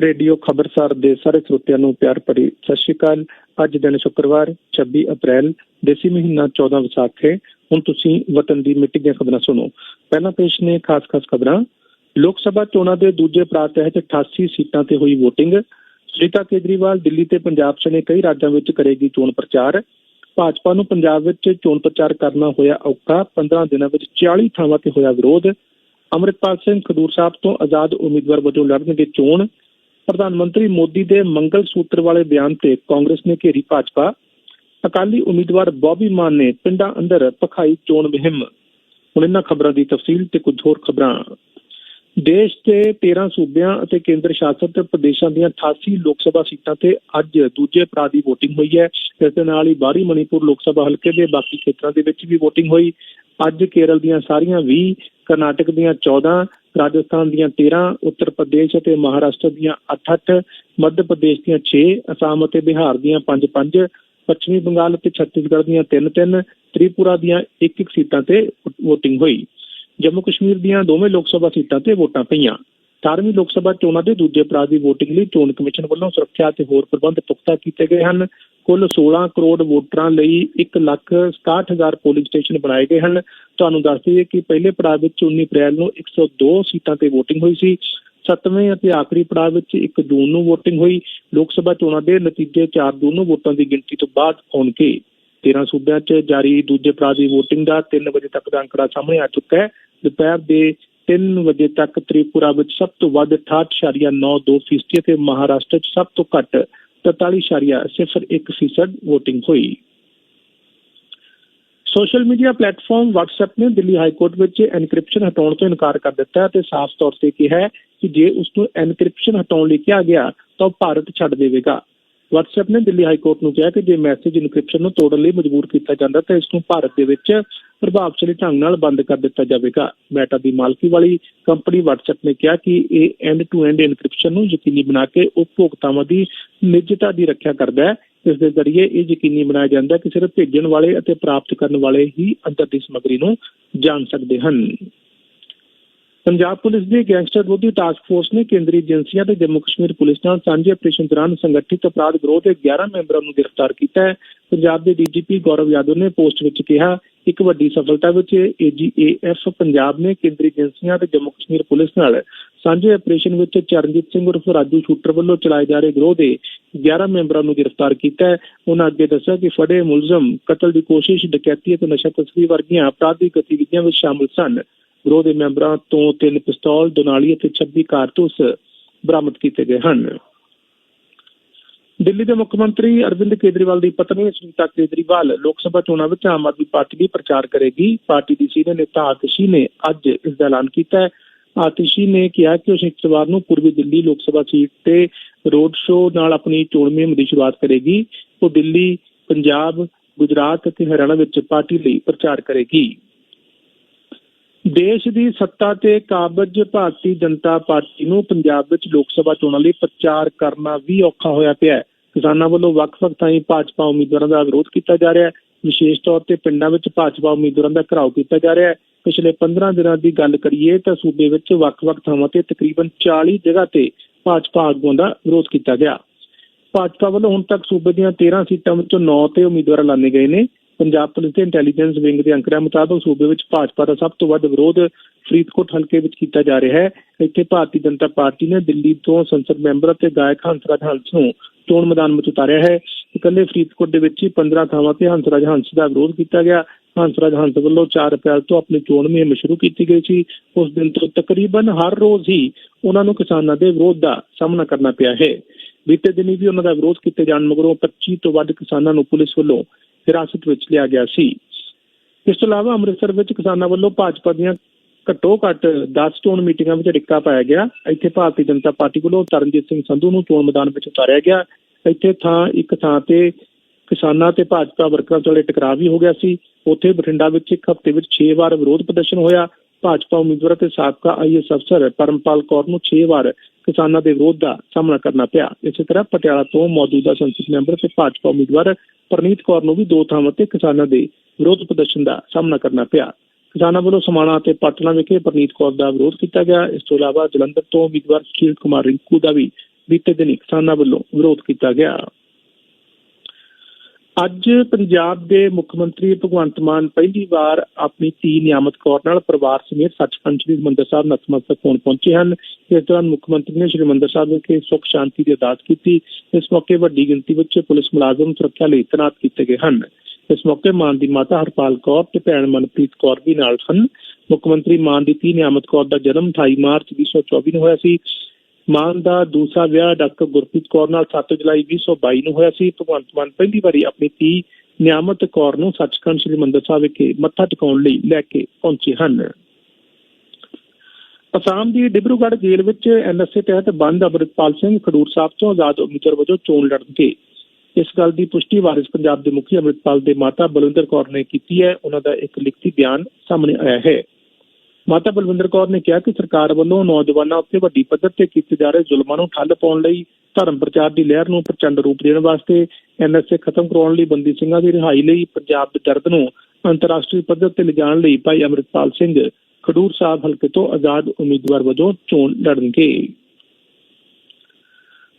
Radio ਖਬਰਸਾਰ ਦੇ ਸਾਰੇ ਸਰੋਤਿਆਂ ਨੂੰ ਪਿਆਰ ਭਰੀ ਸਤਿ ਸ਼੍ਰੀ ਅਕਾਲ। ਅੱਜ ਦਿਨ ਸ਼ੁੱਕਰਵਾਰ 26 ਅਪ੍ਰੈਲ, ਦੇਸੀ ਮਹੀਨਾ 14 ਵਿਸਾਖ। ਹੈ ਹੁਣ ਤੁਸੀਂ ਵਤਨ ਦੀ ਮਿੱਟੀ ਦੀਆਂ ਖਬਰਾਂ ਸੁਣੋ। ਪਹਿਲਾਂ ਪੇਸ਼ ਨੇ ਖਾਸ-ਖਾਸ ਖਬਰਾਂ। ਲੋਕ ਸਭਾ ਚੋਣਾਂ ਦੇ ਦੂਜੇ ਪੜਾਅ ਤਹਿਤ 88 ਸੀਟਾਂ ਤੇ ਹੋਈ VOTING ਸੁਨੀਤਾ ਕੇਜਰੀਵਾਲ ਦਿੱਲੀ ਤੇ ਪੰਜਾਬ ਸਣੇ ਕਈ ਰਾਜਾਂ ਵਿੱਚ ਕਰੇਗੀ ਚੋਣ ਪ੍ਰਚਾਰ। ਭਾਜਪਾ ਨੂੰ ਪੰਜਾਬ ਵਿੱਚ ਚੋਣ ਪ੍ਰਚਾਰ ਕਰਨਾ ਹੋਇਆ ਔਖਾ। 15 ਦਿਨਾਂ ਵਿੱਚ 40 ਥਾਵਾਂ ਤੇ ਹੋਇਆ ਵਿਰੋਧ। ਅੰਮ੍ਰਿਤਪਾਲ ਸਿੰਘ ਖਡੂਰ ਸਾਹਿਬ ਤੋਂ ਆਜ਼ਾਦ ਉਮੀਦਵਾਰ ਵਜੋਂ ਲੜਨਗੇ ਚੋਣ। ਪ੍ਰਧਾਨ ਮੰਤਰੀ ਮੋਦੀ ਦੇ ਮੰਗਲ ਸੂਤਰ ਵਾਲੇ ਬਿਆਨ ਤੇ ਕਾਂਗਰਸ ਨੇ ਘੇਰੀ ਭਾਜਪਾ। ਅਕਾਲੀ ਉਮੀਦਵਾਰ ਬੌਬੀ ਮਾਨ ਨੇ ਪਿੰਡਾਂ ਅੰਦਰ ਪਖਾਈ ਚੋਣ ਮੁਹਿੰਮ। ਹੁਣ ਇਹਨਾਂ ਖਬਰਾਂ ਦੀ ਤਫਸੀਲ ਤੇ ਕੁਝ ਹੋਰ ਖਬਰਾਂ। ਦੇਸ਼ ਦੇ 13 ਸੂਬਿਆਂ ਅਤੇ ਕੇਂਦਰ ਸ਼ਾਸਤ ਪ੍ਰਦੇਸ਼ਾਂ ਦੀਆਂ 88 ਲੋਕ ਸਭਾ ਸੀਟਾਂ ਤੇ ਅੱਜ ਦੂਜੇ ਪੜਾਅ ਦੀ VOTING ਹੋਈ ਹੈ। ਇਸ ਦੇ ਨਾਲ ਹੀ ਬਾਹਰੀ ਮਣੀਪੁਰ ਲੋਕ ਸਭਾ ਹਲਕੇ ਦੇ ਬਾਕੀ ਖੇਤਰਾਂ ਦੇ ਵਿੱਚ ਵੀ VOTING ਹੋਈ। ਅੱਜ ਕੇਰਲ ਦੀਆਂ ਸਾਰੀਆਂ 20 ਕਰਨਾਟਕ ਦੀਆਂ 14 ਰਾਜਸਥਾਨ ਦੀਆਂ 13 ਉੱਤਰ ਪ੍ਰਦੇਸ਼ ਅਤੇ ਮਹਾਰਾਸ਼ਟਰ ਦੀਆਂ 8-8 ਮੱਧ ਪ੍ਰਦੇਸ਼ ਦੀਆਂ 6 ਅਸਾਮ ਅਤੇ ਬਿਹਾਰ ਦੀਆਂ 5-5 ਪੱਛਮੀ ਬੰਗਾਲ ਅਤੇ ਛੱਤੀਸਗੜ੍ਹ ਦੀਆਂ 3-3 ਤ੍ਰਿਪੁਰਾ ਦੀਆਂ 1-1 ਸੀਟਾਂ ਤੇ VOTING ਹੋਈ। ਜੰਮੂ ਕਸ਼ਮੀਰ ਦੀਆਂ ਦੋਵੇਂ ਲੋਕ ਸਭਾ ਸੀਟਾਂ ਤੇ ਵੋਟਾਂ ਪਈਆਂ। 18ਵੀਂ ਲੋਕ ਸਭਾ ਚੋਣਾਂ ਦੇ ਦੂਜੇ ਪੜਾਅ ਦੀ VOTING ਲਈ ਚੋਣ ਕਮਿਸ਼ਨ ਵੱਲੋਂ ਸੁਰੱਖਿਆ ਅਤੇ ਹੋਰ ਪ੍ਰਬੰਧ ਪੁਖਤਾ ਕੀਤੇ ਗਏ ਹਨ। ਕੁੱਲ 16 ਕਰੋੜ ਵੋਟਰਾਂ ਲਈ 167000 ਪੋਲਿੰਗ ਸਟੇਸ਼ਨ ਬਣਾਏ ਗਏ ਹਨ। ਤੁਹਾਨੂੰ ਦੱਸ ਦਈਏ ਕਿ ਪਹਿਲੇ ਪੜਾਅ ਵਿੱਚ 19 ਅਪ੍ਰੈਲ ਨੂੰ 102 ਸੀਟਾਂ ਤੇ VOTING ਹੋਈ ਸੀ। ਸੱਤਵੇਂ ਅਤੇ ਆਖਰੀ ਪੜਾਅ ਵਿੱਚ 1 ਜੂਨ ਨੂੰ VOTING ਹੋਈ। ਲੋਕ ਸਭਾ ਚੋਣਾਂ ਦੇ ਨਤੀਜੇ 4 ਜੂਨ ਨੂੰ ਵੋਟਾਂ ਦੀ ਗਿਣਤੀ ਤੋਂ ਬਾਅਦ ਆਉਣਗੇ। 13 ਸੂਬਿਆਂ 'ਚ ਜਾਰੀ ਦੂਜੇ ਪੜਾਅ ਦੀ VOTING ਦਾ 3 ਵਜੇ ਤੱਕ ਦਾ ਅੰਕੜਾ ਸਾਹਮਣੇ ਆ ਚੁੱਕਾ ਹੈ। ਦੁਪਹਿਰ ਦੇ 3 ਵਜੇ ਤੱਕ ਤ੍ਰਿਪੁਰਾ ਵਿੱਚ ਸਭ ਤੋਂ ਵੱਧ 68.92 ਫੀਸਦੀ ਅਤੇ ਮਹਾਰਾਸ਼ਟਰ 'ਚ ਸਭ ਤੋਂ ਘੱਟ 43.01 ਫੀਸਦ VOTING ਹੋਈ। ਸੋਸ਼ਲ ਮੀਡੀਆ ਪਲੇਟਫਾਰਮ WhatsApp ਨੇ ਦਿੱਲੀ ਹਾਈ ਕੋਰਟ ਵਿੱਚ ਐਨਕ੍ਰਿਪਸ਼ਨ ਹਟਾਉਣ ਤੋਂ ਇਨਕਾਰ ਕਰ ਦਿੱਤਾ ਤੇ ਸਾਫ਼ ਤੌਰ ਤੇ ਕਿਹਾ ਕਿ ਜੇ ਉਸ ਨੂੰ ਐਨਕ੍ਰਿਪਸ਼ਨ ਹਟਾਉਣ ਲਈ ਕਿਹਾ ਗਿਆ ਤਾਂ ਭਾਰਤ ਛੱਡ ਦੇਵੇਗਾ। WhatsApp ਨੇ ਦਿੱਲੀ ਹਾਈ ਕੋਰਟ ਨੂੰ ਕਿਹਾ ਕਿ ਜੇ ਮੈਸੇਜ ਇਨਕ੍ਰਿਪਸ਼ਨ ਨੂੰ ਤੋੜਨ ਲਈ ਮਜਬੂਰ ਕੀਤਾ ਜਾਂਦਾ ਤਾਂ ਇਸ ਨੂੰ ਭਾਰਤ ਦੇ ਵਿੱਚ ਪ੍ਰਭਾਵਸ਼ਾਲੀ ਢੰਗ ਨਾਲ ਬੰਦ ਕਰ ਦਿੱਤਾ ਜਾਵੇਗਾ। ਮੈਟਾ ਦੀ ਮਾਲਕੀ ਵਾਲੀ ਕੰਪਨੀ WhatsApp ਨੇ ਕਿਹਾ ਕਿ ਇਹ ਐਂਡ ਟੂ ਐਂਡ ਇਨਕ੍ਰਿਪਸ਼ਨ ਨੂੰ ਯਕੀਨੀ ਬਣਾ ਕੇ ਉਪਭੋਗਤਾਵਾਂ ਦੀ ਨਿੱਜਤਾ ਦੀ ਰੱਖਿਆ ਕਰਦਾ ਹੈ। ਇਸ ਦੇ ਜ਼ਰੀਏ ਇਹ ਯਕੀਨੀ ਬਣਾਇਆ ਜਾਂਦਾ ਕਿ ਸਿਰਫ ਭੇਜਣ ਵਾਲੇ ਅਤੇ ਪ੍ਰਾਪਤ ਕਰਨ ਵਾਲੇ ਹੀ ਅੰਦਰ ਦੀ ਸਮੱਗਰੀ ਨੂੰ ਜਾਣ ਸਕਦੇ ਹਨ। ਪੰਜਾਬ ਪੁਲਿਸ ਦੀ ਗੈਂਗਸਟਰ ਵਿਰੋਧੀ ਟਾਸਕ ਫੋਰਸ ਨੇ ਕੇਂਦਰੀ ਏਜੰਸੀਆਂ ਤੇ ਜੰਮੂ ਕਸ਼ਮੀਰ ਪੁਲਿਸ ਨਾਲ ਸਾਂਝੇ ਆਪਰੇਸ਼ਨ ਦੌਰਾਨ ਸੰਗਠਿਤ ਅਪਰਾਧ ਗਰੋਹ ਦੇ 11 ਮੈਂਬਰਾਂ ਨੂੰ ਗ੍ਰਿਫਤਾਰ ਕੀਤਾ ਹੈ। ਪੰਜਾਬ ਦੇ ਡੀਜੀਪੀ ਗੌਰਵ ਯਾਦਵ ਨੇ ਪੋਸਟ ਵਿੱਚ ਕਿਹਾ ਇੱਕ ਵੱਡੀ ਸਫਲਤਾ ਵਿੱਚ ਏਜੀਏਐਫ ਪੰਜਾਬ ਨੇ ਕੇਂਦਰੀ ਏਜੰਸੀਆਂ ਤੇ ਜੰਮੂ ਕਸ਼ਮੀਰ ਪੁਲਿਸ ਨਾਲ ਸਾਂਝੇ ਆਪਰੇਸ਼ਨ ਵਿੱਚ ਚਰਨਜੀਤ ਸਿੰਘ ਉਰਫ ਰਾਜੂ ਸ਼ੂਟਰ ਵੱਲੋਂ ਚਲਾਏ ਜਾ ਰਹੇ ਗਰੋਹ ਦੇ 11 ਮੈਂਬਰਾਂ ਨੂੰ ਗ੍ਰਿਫਤਾਰ ਕੀਤਾ ਹੈ। ਉਹਨਾਂ ਅੱਗੇ ਦੱਸਿਆ ਕਿ ਫੜੇ ਮੁਲਜ਼ਮ ਕਤਲ ਦੀ ਕੋਸ਼ਿਸ਼, ਡਕੈਤੀ ਅਤੇ ਨਸ਼ਾ ਤਸਕਰੀ ਵਰਗੀਆਂ ਅਪਰਾਧਿਕ ਗਤੀਵਿਧੀਆਂ ਵਿੱਚ ਸ਼ਾਮਲ ਸਨ। ਗਰੋਹ ਦੇ ਮੈਂਬਰਾਂ ਤੋਂ ਤਿੰਨ ਪਿਸਤੌਲ ਦੁਨਾਲੀ ਅਤੇ 26 ਕਾਰਤੂਸ ਬਰਾਮਦ ਕੀਤੇ ਗਏ ਹਨ। ਦਿੱਲੀ ਦੇ ਮੁੱਖ ਮੰਤਰੀ ਅਰਵਿੰਦ ਕੇਜਰੀਵਾਲ ਦੀ ਪਤਨੀ ਸੁਨੀਤਾ ਕੇਜਰੀਵਾਲ ਲੋਕ ਸਭਾ ਚੋਣਾਂ ਵਿੱਚ ਆਮ ਆਦਮੀ ਪਾਰਟੀ ਲਈ ਪ੍ਰਚਾਰ ਕਰੇਗੀ। ਪਾਰਟੀ ਦੀ ਸੀਨੀਅਰ ਨੇਤਾ ਆਤਿਸ਼ੀ ਨੇ ਅੱਜ ਇਸ ਦਾ ਐਲਾਨ ਕੀਤਾ ਹੈ। ਆਤਿਸ਼ੀ ਨੇ ਕਿਹਾ ਕਿ ਉਹ ਸ਼ੁੱਕਰਵਾਰ ਨੂੰ ਪੂਰਬੀ ਦਿੱਲੀ ਲੋਕ ਸਭਾ ਸੀਟ ਤੇ ਰੋਡ ਸ਼ੋਅ ਨਾਲ ਆਪਣੀ ਚੋਣ ਮੁਹਿੰਮ ਦੀ ਸ਼ੁਰੂਆਤ ਕਰੇਗੀ। ਉਹ ਦਿੱਲੀ, ਪੰਜਾਬ, ਗੁਜਰਾਤ ਅਤੇ ਹਰਿਆਣਾ ਵਿੱਚ ਪਾਰਟੀ ਲਈ ਪ੍ਰਚਾਰ ਕਰੇਗੀ। ਦੇਸ਼ ਦੀ ਸੱਤਾ ਤੇ ਕਾਬਜ ਭਾਰਤੀ ਜਨਤਾ ਪਾਰਟੀ ਨੂੰ ਪੰਜਾਬ ਵਿੱਚ ਲੋਕ ਸਭਾ ਚੋਣਾਂ ਲਈ ਪ੍ਰਚਾਰ ਕਰਨਾ ਵੀ ਔਖਾ ਹੋਇਆ ਪਿਆ ਹੈ। ਕਿਸਾਨਾਂ ਵੱਲੋਂ ਵੱਖ-ਵੱਖ ਥਾਈਂ ਭਾਜਪਾ ਉਮੀਦਵਾਰਾਂ ਦਾ ਵਿਰੋਧ ਕੀਤਾ ਜਾ ਰਿਹਾ ਹੈ। ਵਿਸ਼ੇਸ਼ ਤੌਰ ਤੇ ਪਿੰਡਾਂ ਵਿੱਚ ਭਾਜਪਾ ਉਮੀਦਵਾਰਾਂ ਦਾ ਘਰਾਓ ਕੀਤਾ ਜਾ ਰਿਹਾ ਹੈ। ਪਿਛਲੇ 15 ਦਿਨਾਂ ਦੀ ਗੱਲ ਕਰੀਏ ਤਾਂ ਸੂਬੇ ਵਿੱਚ ਵੱਖ-ਵੱਖ ਥਾਵਾਂ ਤੇ ਤਕਰੀਬਨ 40 ਜਗ੍ਹਾ ਤੇ ਭਾਜਪਾ ਆਗੂਆਂ ਦਾ ਵਿਰੋਧ ਕੀਤਾ ਗਿਆ। ਭਾਜਪਾ ਵੱਲੋਂ ਹੁਣ ਤੱਕ ਸੂਬੇ ਦੀਆਂ 13 ਸੀਟਾਂ ਵਿੱਚੋਂ 9 ਤੇ ਉਮੀਦਵਾਰ ਐਲਾਨੇ ਗਏ ਨੇ। ਪੰਜਾਬ ਪੁਲਿਸ ਦੇ ਇੰਟੈਲੀਜੈਂਸ ਵਿੰਗ ਦੇ ਅੰਕੜਿਆਂ ਮੁਤਾਬਕ ਸੂਬੇ ਵਿੱਚ ਭਾਜਪਾ ਦਾ ਸਭ ਤੋਂ ਵੱਧ ਵਿਰੋਧ ਫਰੀਦਕੋਟ ਹਲਕੇ ਵਿੱਚ ਕੀਤਾ ਜਾ ਰਿਹਾ ਹੈ। ਇੱਥੇ ਭਾਰਤੀ ਜਨਤਾ ਪਾਰਟੀ ਨੇ ਦਿੱਲੀ ਤੋਂ ਸੰਸਦ ਮੈਂਬਰ ਅਤੇ ਗਾਇਕ ਹੰਸਰਾਜ ਹੰਸ ਨੂੰ ਚੋਣ ਮੈਦਾਨ ਵਿੱਚ ਉਤਾਰਿਆ ਹੈ। ਇਕੱਲੇ ਫਰੀਦਕੋਟ ਦੇ ਵਿੱਚ ਹੀ 15 ਥਾਵਾਂ ਤੇ ਹੰਸਰਾਜ ਹੰਸ ਦਾ ਵਿਰੋਧ ਕੀਤਾ ਗਿਆ। ਹੰਸਰਾਜ ਹੰਸ ਵੱਲੋਂ 4 ਅਪ੍ਰੈਲ ਤੋਂ ਆਪਣੀ ਚੋਣ ਮੁਹਿੰਮ ਸ਼ੁਰੂ ਕੀਤੀ ਗਈ ਸੀ। ਉਸ ਦਿਨ ਤੋਂ ਤਕਰੀਬਨ ਹਰ ਰੋਜ਼ ਹੀ ਉਹਨਾਂ ਨੂੰ ਕਿਸਾਨਾਂ ਦੇ ਵਿਰੋਧ ਦਾ ਸਾਹਮਣਾ ਕਰਨਾ ਪਿਆ ਹੈ। ਬੀਤੇ ਦਿਨੀ ਵੀ ਉਹਨਾਂ ਦਾ ਵਿਰੋਧ ਕੀਤੇ ਜਾਣ ਮਗਰੋਂ 25 ਤੋਂ ਵੱਧ ਕਿਸਾਨਾਂ ਨੂੰ ਪੁਲਿਸ ਵੱਲੋਂ ਹਿਰਾਸਤ ਵਿੱਚ ਲਿਆ ਗਿਆ ਸੀ। ਇਸ ਤੋਂ ਇਲਾਵਾ ਅੰਮ੍ਰਿਤਸਰ ਵਿੱਚ ਕਿਸਾਨਾਂ ਵੱਲੋਂ ਭਾਜਪਾ ਦੀਆਂ ਘੱਟੋ ਘੱਟ 10 ਚੋਣ ਮੀਟਿੰਗਾਂ ਵਿੱਚ ਡਿੱਕਾ ਪਾਇਆ ਗਿਆ। ਇੱਥੇ ਭਾਰਤੀ ਜਨਤਾ ਪਾਰਟੀ ਵੱਲੋਂ ਤਰਨਜੀਤ ਸਿੰਘ ਸੰਧੂ ਨੂੰ ਚੋਣ ਮੈਦਾਨ ਵਿੱਚ ਉਤਾਰਿਆ ਗਿਆ। ਇੱਥੇ ਥਾਂ ਇੱਕ ਥਾਂ ਤੇ ਕਿਸਾਨਾਂ ਤੇ ਭਾਜਪਾ ਵਰਕਰਾਂ ਵਿਚਾਲੇ ਟਕਰਾਅ ਵੀ ਹੋ ਗਿਆ ਸੀ। ਉੱਥੇ ਬਠਿੰਡਾ ਵਿੱਚ ਇੱਕ ਹਫ਼ਤੇ ਵਿੱਚ 6 ਵਾਰ ਵਿਰੋਧ ਪ੍ਰਦਰਸ਼ਨ ਹੋਇਆ। ਭਾਜਪਾ ਉਮੀਦਵਾਰ ਤੇ ਸਾਬਕਾ ਆਈਐਸ ਅਫਸਰ ਪਰਮਪਾਲ ਕੌਰ ਨੂੰ 6 ਵਾਰ ਕਿਸਾਨਾਂ ਦੇ ਵਿਰੋਧ ਦਾ ਸਾਹਮਣਾ ਕਰਨਾ ਪਿਆ। ਇਸੇ ਤਰ੍ਹਾਂ ਪਟਿਆਲਾ ਤੋਂ ਮੌਜੂਦਾ ਸੰਸਦ ਮੈਂਬਰ ਤੇ ਭਾਜਪਾ ਉਮੀਦਵਾਰ ਪਰਨੀਤ ਕੌਰ ਨੂੰ ਵੀ ਦੋ ਥਾਵਾਂ ਤੇ ਕਿਸਾਨਾਂ ਦੇ ਵਿਰੋਧ ਪ੍ਰਦਰਸ਼ਨ ਦਾ ਸਾਹਮਣਾ ਕਰਨਾ ਪਿਆ। ਕਿਸਾਨਾਂ ਵੱਲੋਂ ਸਮਾਣਾ ਅਤੇ ਪਟਨਾ ਵਿਖੇ ਪਰਨੀਤ ਕੌਰ ਦਾ ਵਿਰੋਧ ਕੀਤਾ ਗਿਆ। ਇਸ ਤੋਂ ਇਲਾਵਾ ਜਲੰਧਰ ਤੋਂ ਉਮੀਦਵਾਰ ਸੁਸ਼ੀਲ ਕੁਮਾਰ ਰਿੰਕੂ ਦਾ ਵੀ ਬੀਤੇ ਦਿਨੀ ਕਿਸਾਨਾਂ ਵੱਲੋਂ ਵਿਰੋਧ ਕੀਤਾ ਗਿਆ। ਅੱਜ ਪੰਜਾਬ ਦੇ ਮੁੱਖ ਮੰਤਰੀ ਭਗਵੰਤ ਮਾਨ ਪਹਿਲੀ ਵਾਰ ਆਪਣੀ ਧੀ ਨਿਆਮਤ ਕੌਰ ਨਾਲ ਪਰਿਵਾਰ ਸਮੇਤ ਸੱਚਖੰਡ ਸ੍ਰੀ ਹਰਿਮੰਦਰ ਸਾਹਿਬ ਨਤਮਸਤਕ ਹੋਣ ਪਹੁੰਚੇ ਹਨ। ਇਸ ਦੌਰਾਨ ਮੁੱਖ ਮੰਤਰੀ ਨੇ ਸ੍ਰੀ ਹਰਿਮੰਦਰ ਸਾਹਿਬ ਵਿਖੇ ਸੁੱਖ ਸ਼ਾਂਤੀ ਦੀ ਅਰਦਾਸ ਕੀਤੀ। ਇਸ ਮੌਕੇ ਵੱਡੀ ਗਿਣਤੀ ਵਿੱਚ ਪੁਲਿਸ ਮੁਲਾਜ਼ਮ ਸੁਰੱਖਿਆ ਲਈ ਤੈਨਾਤ ਕੀਤੇ ਗਏ ਹਨ। ਇਸ ਮੌਕੇ ਮਾਨ ਦੀ ਮਾਤਾ ਹਰਪਾਲ ਕੌਰ ਤੇ ਭੈਣ ਮਨਪ੍ਰੀਤ ਕੌਰ ਵੀ ਨਾਲ ਸਨ ਮੁੱਖ ਮੰਤਰੀ ਮਾਨ ਦੀ ਧੀ ਨਿਆਮਤ ਕੌਰ ਦਾ ਜਨਮ 28 ਮਾਰਚ 2024 ਨੂੰ ਹੋਇਆ ਸੀ। ਮਾਨ ਦਾ ਦੂਸਰਾ ਵਿਆਹ ਡਾਕਟਰ ਗੁਰਪ੍ਰੀਤ ਕੌਰ ਨਾਲ 7 ਜੁਲਾਈ 2022 ਨੂੰ ਹੋਇਆ ਸੀ। ਭਗਵੰਤ ਮਾਨ ਪਹਿਲੀ ਵਾਰੀ ਆਪਣੀ ਧੀ ਨਿਆਮਤ ਕੌਰ ਨੂੰ ਸੱਚਖੰਡ ਸ੍ਰੀ ਮੰਦਰ ਸਾਹਿਬ ਵਿਖੇ ਮੱਥਾ ਟਿਕਾਉਣ ਲਈ ਲੈ ਕੇ ਪਹੁੰਚੇ ਹਨ। ਅਸਾਮ ਦੀ ਡਿਬਰੂਗੜ੍ਹ ਜੇਲ੍ਹ ਵਿੱਚ ਐਨਐਸਏ ਤਹਿਤ ਬੰਦ ਅਮਰਿਤਪਾਲ ਸਿੰਘ ਖਡੂਰ ਸਾਹਿਬ ਤੋਂ ਆਜ਼ਾਦ ਉਮੀਦਵਾਰ ਵਜੋਂ ਚੋਣ ਲੜਨਗੇ ਇਸ ਗੱਲ ਦੀ ਪੁਸ਼ਟੀ ਵਾਰਿਸ ਪੰਜਾਬ ਦੇ ਮੁਖੀ ਅਮਰਿਤਪਾਲ ਦੇ ਮਾਤਾ ਬਲਵਿੰਦਰ ਕੌਰ ਨੇ ਕੀਤੀ ਹੈ। ਉਹਨਾਂ ਦਾ ਇੱਕ ਲਿਖਤੀ ਬਿਆਨ ਸਾਹਮਣੇ ਆਇਆ ਹੈ। ਮਾਤਾ ਬਲਵਿੰਦਰ ਕੌਰ ਨੇ ਕਿਹਾ ਕਿ ਸਰਕਾਰ ਵੱਲੋਂ ਨੌਜਵਾਨਾਂ ਉੱਤੇ ਵੱਡੀ ਪੱਧਰ ਤੇ ਕੀਤੇ ਜਾ ਰਹੇ ਜ਼ੁਲਮਾਂ ਨੂੰ ਠੱਲ ਪਾਉਣ ਲਈ ਧਰਮ ਪ੍ਰਚਾਰ ਦੀ ਲਹਿਰ ਨੂੰ ਪ੍ਰਚੰਡ ਰੂਪ ਦੇਣ ਵਾਸਤੇ ਐਨਐਸਏ ਖਤਮ ਕਰਾਉਣ ਲਈ ਬੰਦੀ ਸਿੰਘਾਂ ਦੀ ਰਿਹਾਈ ਲਈ ਪੰਜਾਬ ਦੇ ਦਰਦ ਨੂੰ ਅੰਤਰਰਾਸ਼ਟਰੀ ਪੱਧਰ ਤੇ ਲਿਜਾਣ ਲਈ ਭਾਈ ਅਮਰਿਤਪਾਲ ਸਿੰਘ ਖਡੂਰ ਸਾਹਿਬ ਹਲਕੇ ਤੋਂ ਆਜ਼ਾਦ ਉਮੀਦਵਾਰ ਵਜੋਂ ਚੋਣ ਲੜਨਗੇ।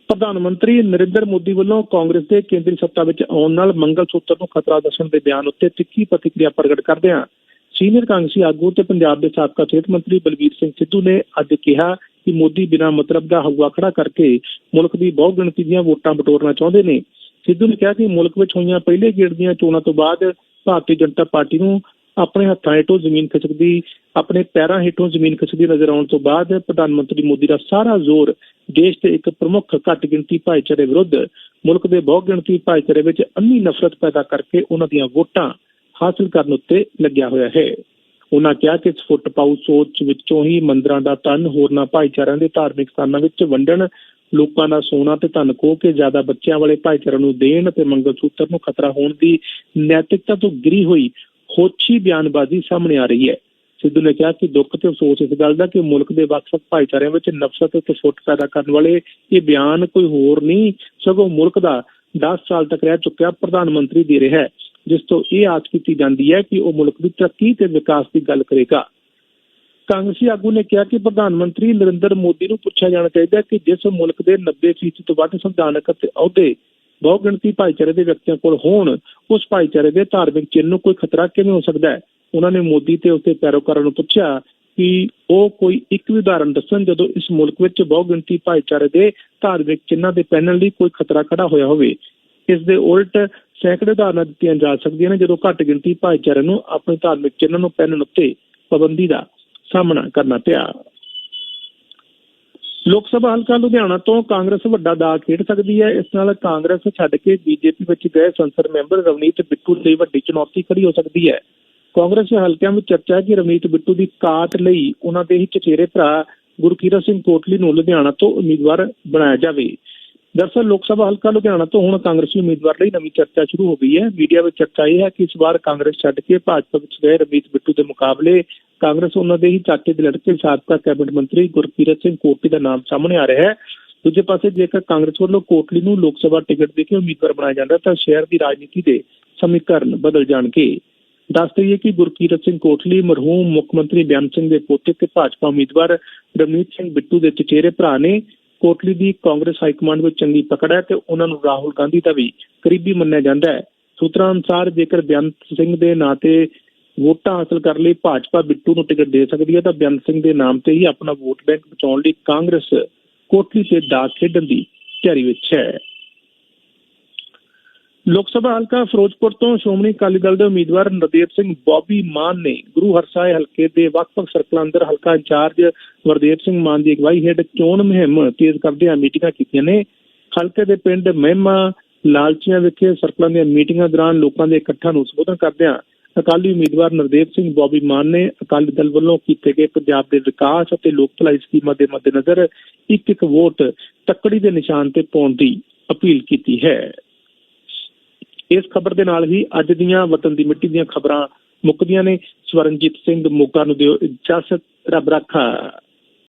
ਪ੍ਰਧਾਨ ਮੰਤਰੀ ਨਰਿੰਦਰ ਮੋਦੀ ਵੱਲੋਂ ਕਾਂਗਰਸ ਦੇ ਕੇਂਦਰੀ ਸੱਤਾ ਵਿੱਚ ਆਉਣ ਨਾਲ ਮੰਗਲ ਸੂਤਰ ਨੂੰ ਖਤਰਾ ਦੱਸਣ ਦੇ ਬਿਆਨ ਉੱਤੇ ਤਿੱਖੀ ਪ੍ਰਤੀਕਿਰਿਆ ਪ੍ਰਗਟ ਕਰਦਿਆਂ ਸੀਨੀਅਰ ਕਾਂਗਰਸੀ ਆਗੂ ਤੇ ਪੰਜਾਬ ਦੇ ਸਾਬਕਾ ਸਿਹਤ ਮੰਤਰੀ ਬਲਬੀਰ ਸਿੰਘ ਸਿੱਧੂ ਨੇ ਅੱਜ ਕਿਹਾ ਕਿ ਮੋਦੀ ਬਿਨਾਂ ਮਤਲਬ ਦਾ ਹਵਾ ਖੜਾ ਕਰਕੇ ਮੁਲਕ ਦੀ ਬਹੁ ਦੀਆਂ ਵੋਟਾਂ ਬਟੋਰਨਾ ਚਾਹੁੰਦੇ ਨੇ। ਸਿੱਧੂ ਨੇ ਕਿਹਾ ਕਿ ਮੁਲਕ ਵਿੱਚ ਹੋਈਆਂ ਪਹਿਲੇ ਗੇੜ ਦੀਆਂ ਚੋਣਾਂ ਤੋਂ ਬਾਅਦ ਭਾਰਤੀ ਜਨਤਾ ਪਾਰਟੀ ਨੂੰ ਆਪਣੇ ਹੱਥਾਂ ਹੇਠੋਂ ਜ਼ਮੀਨ ਖਿਸਕਦੀ ਆਪਣੇ ਪੈਰਾਂ ਹੇਠੋਂ ਜ਼ਮੀਨ ਖਿਸਕਦੀ ਨਜ਼ਰ ਆਉਣ ਤੋਂ ਬਾਅਦ ਪ੍ਰਧਾਨ ਮੰਤਰੀ ਮੋਦੀ ਦਾ ਸਾਰਾ ਜ਼ੋਰ ਦੇਸ਼ ਦੇ ਇੱਕ ਪ੍ਰਮੁੱਖ ਘੱਟ ਗਿਣਤੀ ਭਾਈਚਾਰੇ ਵਿਰੁੱਧ ਮੁਲਕ ਦੇ ਬਹੁ ਗਿਣਤੀ ਭਾਈਚਾਰੇ ਵਿੱਚ ਅੰਨੀ ਨਫ਼ਰਤ ਪੈਦਾ ਕਰਕੇ ਉਹਨਾਂ ਦੀਆਂ ਵੋਟਾਂ ਹਾਸਲ ਕਰਨ ਉੱਤੇ ਲੱਗਿਆ ਹੋਇਆ ਹੈ। ਉਹਨਾਂ ਕਿਹਾ ਕਿ ਇਸ ਫੁੱਟ ਪਾਉ ਸੋਚ ਵਿੱਚੋਂ ਹੀ ਮੰਦਰਾਂ ਦਾ ਤਨ, ਹੋਰਨਾਂ ਭਾਈਚਾਰਿਆਂ ਦੇ ਧਾਰਮਿਕ ਸਥਾਨਾਂ ਵਿੱਚ ਵੰਡਣ, ਲੋਕਾਂ ਦਾ ਸੋਨਾ ਤੇ ਧਨ ਖੋਹ ਕੇ ਜ਼ਿਆਦਾ ਬੱਚਿਆਂ ਵਾਲੇ ਭਾਈਚਾਰਿਆਂ ਨੂੰ ਦੇਣ ਤੇ ਮੰਗਲ ਸੂਤਰ ਨੂੰ ਖਤਰਾ ਹੋਣ ਦੀ ਨੈਤਿਕਤਾ ਤੋਂ ਗਿਰੀ ਹੋਈ ਹੋਛੀ ਬਿਆਨਬਾਜ਼ੀ ਸਾਹਮਣੇ ਆ ਰਹੀ ਹੈ। ਸਿੱਧੂ ਨੇ ਕਿਹਾ ਕਿ ਦੁੱਖ ਤੇ ਅਫਸੋਸ ਇਸ ਗੱਲ ਦਾ ਕਿ ਮੁਲਕ ਦੇ ਵੱਖ-ਵੱਖ ਭਾਈਚਾਰਿਆਂ ਵਿੱਚ ਨਫ਼ਰਤ ਤੇ ਫੁੱਟ ਪੈਦਾ ਕਰਨ ਵਾਲੇ ਇਹ ਬਿਆਨ ਕੋਈ ਹੋਰ ਨਹੀਂ, ਸਗੋਂ ਮੁਲਕ ਦਾ 10 ਸਾਲ ਤੱਕ ਰਹਿ ਚੁੱਕਿਆ ਪ੍ਰਧਾਨ ਮੰਤਰੀ ਦੇ ਰਿਹਾ ਹੈ। ਜਿਸ ਤੋਂ ਇਹ ਆਸ ਕੀਤੀ ਜਾਂਦੀ ਹੈ ਕਿ ਉਹ ਮੁਲਕ ਦੀ ਤਰੱਕੀ ਤੇ ਵਿਕਾਸ ਦੀ ਗੱਲ ਕਰੇਗਾ। ਕਾਂਗਰਸੀ ਆਗੂ ਨੇ ਕਿਹਾ ਕਿ ਪ੍ਰਧਾਨ ਮੰਤਰੀ ਨਰਿੰਦਰ ਮੋਦੀ ਨੂੰ ਪੁੱਛਿਆ ਜਾਣਾ ਚਾਹੀਦਾ ਕਿ ਜਿਸ ਮੁਲਕ ਦੇ 90% ਤੋਂ ਵੱਧ ਸੰਵਿਧਾਨਕ ਅਤੇ ਅਹੁਦੇ ਬਹੁ ਭਾਈਚਾਰੇ ਦੇ ਵਿਅਕਤੀਆਂ ਕੋਲ ਹੋਣ, ਉਸ ਭਾਈਚਾਰੇ ਦੇ ਧਾਰਮਿਕ ਚਿੰਨ੍ਹ ਨੂੰ ਕੋਈ ਖਤਰਾ ਕਿਵੇਂ ਹੋ ਸਕਦਾ ਹੈ? ਉਹਨਾਂ ਨੇ ਮੋਦੀ ਤੇ ਉਸਦੇ ਪੈਰੋਕਾਰਾਂ ਨੂੰ ਪੁੱਛਿਆ ਕਿ ਉਹ ਕੋਈ ਇੱਕ ਵੀ ਉਦਾਹਰਨ ਦੱਸਣ ਜਦੋਂ ਇਸ ਮੁਲਕ ਵਿੱਚ ਬਹੁਗਿਣਤੀ ਭਾਈਚਾਰੇ ਦੇ ਧਾਰਮਿਕ ਚਿੰਨਾਂ ਦੇ ਪਹਿਨਣ ਲਈ ਕੋਈ ਖਤਰਾ ਖੜਾ ਹੋਇਆ ਹੋਵੇ। ਇਸ ਦੇ ਉਲਟ ਸੈਂਕੜੇ ਉਦਾਹਰਨਾਂ ਦਿੱਤੀਆਂ ਜਾ ਸਕਦੀਆਂ ਨੇ, ਜਦੋਂ ਘੱਟ ਗਿਣਤੀ ਭਾਈਚਾਰੇ ਨੂੰ ਆਪਣੇ ਧਾਰਮਿਕ ਚਿੰਨ੍ਹਾਂ ਨੂੰ ਪਹਿਨਣ ਉੱਤੇ ਪਾਬੰਦੀ ਦਾ ਸਾਹਮਣਾ ਕਰਨਾ ਪਿਆ। ਲੋਕ ਸਭਾ ਹਲਕਾ ਲੁਧਿਆਣਾ ਤੋਂ ਕਾਂਗਰਸ ਵੱਡਾ ਦਾਅ ਖੇਡ ਸਕਦੀ ਹੈ। ਇਸ ਨਾਲ ਕਾਂਗਰਸ ਛੱਡ ਕੇ ਬੀਜੇਪੀ ਵਿੱਚ ਗਏ ਸੰਸਦ ਮੈਂਬਰ ਰਵਨੀਤ ਬਿੱਟੂ ਲਈ ਵੱਡੀ ਚੁਣੌਤੀ ਖੜੀ ਹੋ ਸਕਦੀ ਹੈ। ਕਾਂਗਰਸ ਹਲਕਿਆਂ ਵਿੱਚ ਚਰਚਾ ਹੈ ਕਿ ਰਵਨੀਤ ਬਿੱਟੂ ਦੀ ਕਾਟ ਲਈ ਉਹਨਾਂ ਦੇ ਹੀ ਚਚੇਰੇ ਭਰਾ ਗੁਰਕੀਰਤ ਸਿੰਘ ਕੋਟਲੀ ਨੂੰ ਲੁਧਿਆਣਾ ਤੋਂ ਉਮੀਦਵਾਰ ਬਣਾਇਆ ਜਾਵੇ। ਦਰਸਲ ਲੋਕ ਸਭਾ ਹਲਕਾ ਲੁਧਿਆਣਾ ਤੋਂ ਹੁਣ ਕਾਂਗਰਸੀ ਉਮੀਦਵਾਰ ਲਈ ਨਵੀਂ ਚਰਚਾ ਸ਼ੁਰੂ ਹੋ ਗਈ ਹੈ ਮੀਡੀਆ ਵਿੱਚ ਚਰਚਾ ਇਹ ਹੈ ਕਿ ਇਸ ਵਾਰ ਕਾਂਗਰਸ ਛੱਡ ਕੇ ਭਾਜਪਾ ਵਿੱਚ ਗਏ ਰਵਨੀਤ ਬਿੱਟੂ ਦੇ ਮੁਕਾਬਲੇ ਕਾਂਗਰਸ ਉਹਨਾਂ ਦੇ ਹੀ ਚਾਚੇ ਦੇ ਲੜਕੇ ਸਾਬਕਾ ਕੈਬਨਿਟ ਮੰਤਰੀ ਗੁਰਕੀਰਤ ਸਿੰਘ ਕੋਟਲੀ ਦਾ ਨਾਮ ਸਾਹਮਣੇ ਆ ਰਿਹਾ ਹੈ ਦੂਜੇ ਪਾਸੇ ਜੇਕਰ ਕਾਂਗਰਸ ਵੱਲੋਂ ਕੋਟਲੀ ਨੂੰ ਲੋਕ ਸਭਾ ਟਿਕਟ ਦੇ ਕੇ ਉਮੀਦਵਾਰ ਬਣਾਇਆ ਜਾਂਦਾ ਤਾਂ ਸ਼ਹਿਰ ਦੀ ਰਾਜਨੀਤੀ ਦੇ ਸਮੀਕਰਨ ਬਦਲ ਜਾਣਗੇ ਦੱਸ ਦਈਏ ਕਿ ਗੁਰਕੀਰਤ ਸਿੰਘ ਕੋਟਲੀ ਮਰਹੂਮ ਮੁੱਖ ਮੰਤਰੀ ਬਿਆਨ ਸਿੰਘ ਦੇ ਪੋਤੇ ਤੇ ਭਾਜਪਾ ਉਮੀਦਵਾਰ ਰਵਨੀਤ ਸਿੰਘ ਬਿੱਟੂ ਦੇ ਚਚੇਰੇ ਭਰਾ ਨੇ ਕੋਟਲੀ ਦੀ ਕਾਂਗਰਸ ਹਾਈ ਕਮਾਂਡ ਵਿੱਚ ਚੰਗੀ ਪਕੜ ਹੈ ਤੇ ਉਹਨਾਂ ਨੂੰ ਰਾਹੁਲ ਗਾਂਧੀ ਦਾ ਵੀ ਕਰੀਬੀ ਮੰਨਿਆ ਜਾਂਦਾ ਹੈ। ਸੂਤਰਾਂ ਅਨੁਸਾਰ ਜੇਕਰ ਬੇਅੰਤ ਸਿੰਘ ਦੇ ਨਾਂ ਤੇ ਵੋਟਾਂ ਹਾਸਲ ਕਰਨ ਲਈ ਭਾਜਪਾ ਬਿੱਟੂ ਨੂੰ ਟਿਕਟ ਦੇ ਸਕਦੀ ਹੈ, ਤਾਂ ਬੇਅੰਤ ਸਿੰਘ ਦੇ ਨਾਮ ਤੇ ਹੀ ਆਪਣਾ ਵੋਟ ਬੈਂਕ ਬਚਾਉਣ ਲਈ ਕਾਂਗਰਸ ਕੋਟਲੀ ਤੇ ਦਾਅ ਖੇਡਣ ਦੀ ਤਿਆਰੀ ਵਿੱਚ ਹੈ। ਲੋਕ ਸਭਾ ਹਲਕਾ ਫਿਰੋਜ਼ਪੁਰ ਤੋਂ ਸ਼੍ਰੋਮਣੀ ਅਕਾਲੀ ਦਲ ਦੇ ਉਮੀਦਵਾਰ ਨਰਦੇਵ ਸਿੰਘ ਬੌਬੀ ਮਾਨ ਨੇ ਗੁਰੂ ਹਰਸਾਏ ਹਲਕੇ ਦੇ ਵੱਖ-ਵੱਖ ਸਰਕਲਾਂ ਅੰਦਰ ਹਲਕਾ ਇੰਚਾਰਜ ਵਰਦੇਵ ਸਿੰਘ ਮਾਨ ਦੀ ਅਗਵਾਈ ਹੇਠ ਚੋਣ ਮੁਹਿੰਮ ਤੇਜ਼ ਕਰਦਿਆਂ ਮੀਟਿੰਗਾਂ ਕੀਤੀਆਂ ਨੇ। ਹਲਕੇ ਦੇ ਪਿੰਡ ਮਹਿਮਾ ਲਾਲਚੀਆਂ ਵਿਖੇ ਸਰਕਲਾਂ ਦੀਆਂ ਮੀਟਿੰਗਾਂ ਦੌਰਾਨ ਲੋਕਾਂ ਦੇ ਇਕੱਠਾਂ ਨੂੰ ਸੰਬੋਧਨ ਕਰਦਿਆਂ ਅਕਾਲੀ ਉਮੀਦਵਾਰ ਨਰਦੇਵ ਸਿੰਘ ਬੌਬੀ ਮਾਨ ਨੇ ਅਕਾਲੀ ਦਲ ਵੱਲੋਂ ਕੀਤੇ ਗਏ ਪੰਜਾਬ ਦੇ ਵਿਕਾਸ ਅਤੇ ਲੋਕ ਭਲਾਈ ਸਕੀਮਾਂ ਦੇ ਮੱਦੇਨਜ਼ਰ ਇੱਕ ਇੱਕ ਵੋਟ ਤੱਕੜੀ ਦੇ ਨਿਸ਼ਾਨ ਤੇ ਪਾਉਣ ਦੀ ਅਪੀਲ ਕੀਤੀ ਹੈ। ਇਸ ਖਬਰ ਦੇ ਨਾਲ ਹੀ ਅੱਜ ਦੀਆਂ ਵਤਨ ਦੀ ਮਿੱਟੀ ਦੀਆਂ ਖਬਰਾਂ ਮੁੱਕਦੀਆਂ ਨੇ। ਸਵਰਨਜੀਤ ਸਿੰਘ ਮੋਗਾ ਨੂੰ ਦਿਓ ਇਜਾਜ਼ਤ। ਰੱਬ ਰੱਖਾ।